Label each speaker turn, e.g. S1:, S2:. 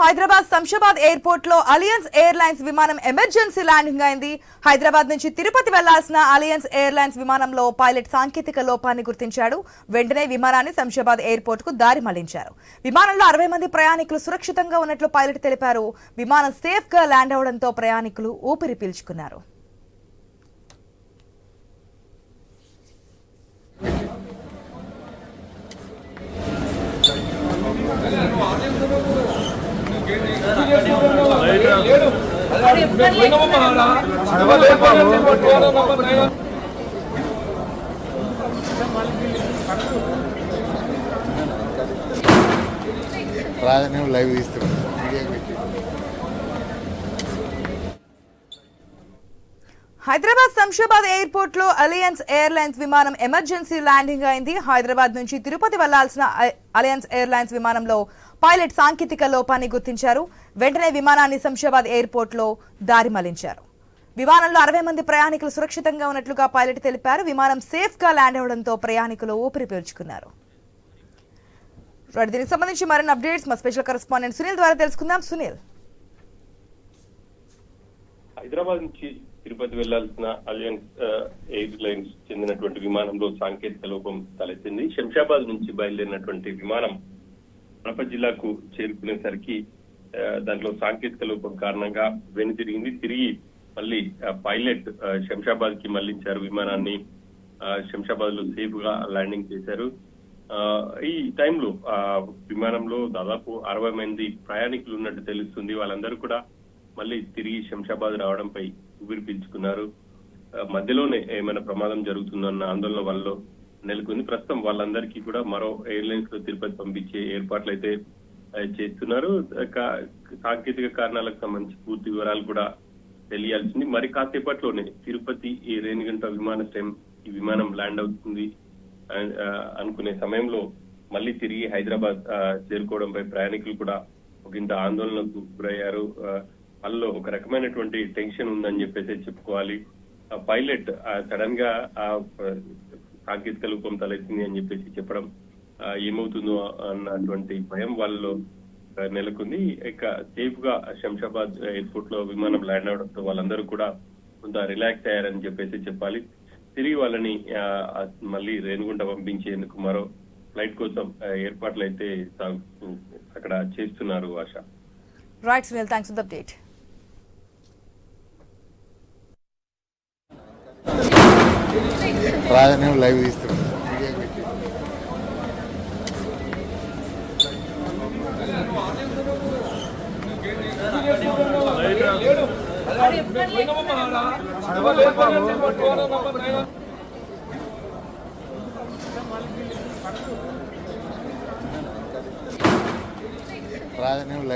S1: హైదరాబాద్ శంషాబాద్ ఎయిర్పోర్ట్లో alliance airlines విమానం emergency landing అయింది. హైదరాబాద్ నుంచి తిరుపతి వెళ్ళాల్సిన అలియన్స్ ఎయిర్లైన్స్ విమానంలో పైలట్ సాంకేతిక లోపాన్ని గుర్తించాడు. వెంటనే విమానాన్ని శంషాబాద్ ఎయిర్పోర్ట్కు దారి మళ్ళించారు. విమానంలో అరవై మంది ప్రయాణికులు సురక్షితంగా ఉన్నట్లు పైలట్ తెలిపారు. విమానం సేఫ్గా ల్యాండ్ అవడంతో ప్రయాణికులు ఊపిరి పీల్చుకున్నారు.
S2: లైవ్ పెట్టి.
S1: హైదరాబాద్ శంషాబాద్ ఎయిర్పోర్ట్లో అలియన్స్ ఎయిర్లైన్స్ విమానం ఎమర్జెన్సీ ల్యాండింగ్ అయింది. హైదరాబాద్ నుంచి తిరుపతి వెళ్ళాల్సిన అ- అలియన్స్ ఎయిర్లైన్స్ విమానంలో పైలట్ సాంకేతిక లోపాన్ని గుర్తించారు. వెంటనే విమానాన్ని శంషాబాద్ ఎయిర్పోర్ట్లో దారి మళ్ళించారు. విమానంలో అరవై మంది ప్రయాణికులు సురక్షితంగా ఉన్నట్లుగా పైలట్ తెలిపారు. విమానం సేఫ్గా ల్యాండ్ అవడంతో ప్రయాణికులు ఊపిరి పీల్చుకున్నారు. దీనికి సంబంధించి మరిన్ని అప్డేట్స్ మా స్పెషల్ కరెస్పాండెంట్ సునీల్ ద్వారా తెలుసుకుందాం. సునీల్.
S3: హైదరాబాద్ నుంచి తిరుపతి వెళ్ళాల్సిన అలియన్స్ ఎయిర్ లైన్స్ చెందినటువంటి విమానంలో సాంకేతిక లోపం తలెత్తింది. శంషాబాద్ నుంచి బయలుదేరినటువంటి విమానం కడప జిల్లాకు చేరుకునేసరికి దాంట్లో సాంకేతిక లోపం కారణంగా వెనుతిరిగింది తిరిగి మళ్ళీ పైలట్ శంషాబాద్కి మళ్ళించారు విమానాన్ని. ఆ, శంషాబాద్లో సేఫ్గా ల్యాండింగ్ చేశారు. ఆ, ఈ టైంలో ఆ విమానంలో దాదాపు అరవై మంది ప్రయాణికులు ఉన్నట్టు తెలుస్తుంది. వాళ్ళందరూ కూడా మళ్ళీ తిరిగి శంషాబాద్ రావడంపై ఊపిరి పీల్చుకున్నారు. మధ్యలోనే ఏమైనా ప్రమాదం జరుగుతుందన్న ఆందోళన వల్ల నెలకొంది. ప్రస్తుతం వాళ్ళందరికీ కూడా మరో ఎయిర్లైన్స్లో తిరుపతి పంపించే ఏర్పాట్లు అయితే చేస్తున్నారు. కా- సాంకేతిక కారణాలకు సంబంధించి పూర్తి వివరాలు కూడా తెలియాల్సింది. మరి కాసేపట్లోనే తిరుపతి ఈ రేణిగంట విమానాశ్రయం ఈ విమానం ల్యాండ్ అవుతుంది అనుకునే సమయంలో మళ్ళీ తిరిగి హైదరాబాద్ చేరుకోవడంపై ప్రయాణికులు కూడా ఒక ఇంత ఆందోళనకు గురయ్యారు. వాళ్ళలో ఒక రకమైనటువంటి టెన్షన్ ఉందని చెప్పేసి చెప్పుకోవాలి. ఆ పైలట్ సడన్గా ఆ సాంకేతిక లోపం తలెత్తింది అని చెప్పేసి చెప్పడం ఏమవుతుందో అన్నటువంటి భయం వాళ్ళలో నెలకొంది. ఇక సేఫ్గా శంషాబాద్ ఎయిర్పోర్ట్లో విమానం ల్యాండ్ అవడంతో వాళ్ళందరూ కూడా కొంత రిలాక్స్ అయ్యారని చెప్పేసి చెప్పాలి. తిరిగి వాళ్ళని మళ్ళీ రేణుగుంట పంపించేందుకు మరో ఫ్లైట్ కోసం ఏర్పాట్లు అయితే అక్కడ చేస్తున్నారు Asha.
S1: Right Sunil thanks for the update
S2: రాజనే live తీస్తున్నాడు వీడియో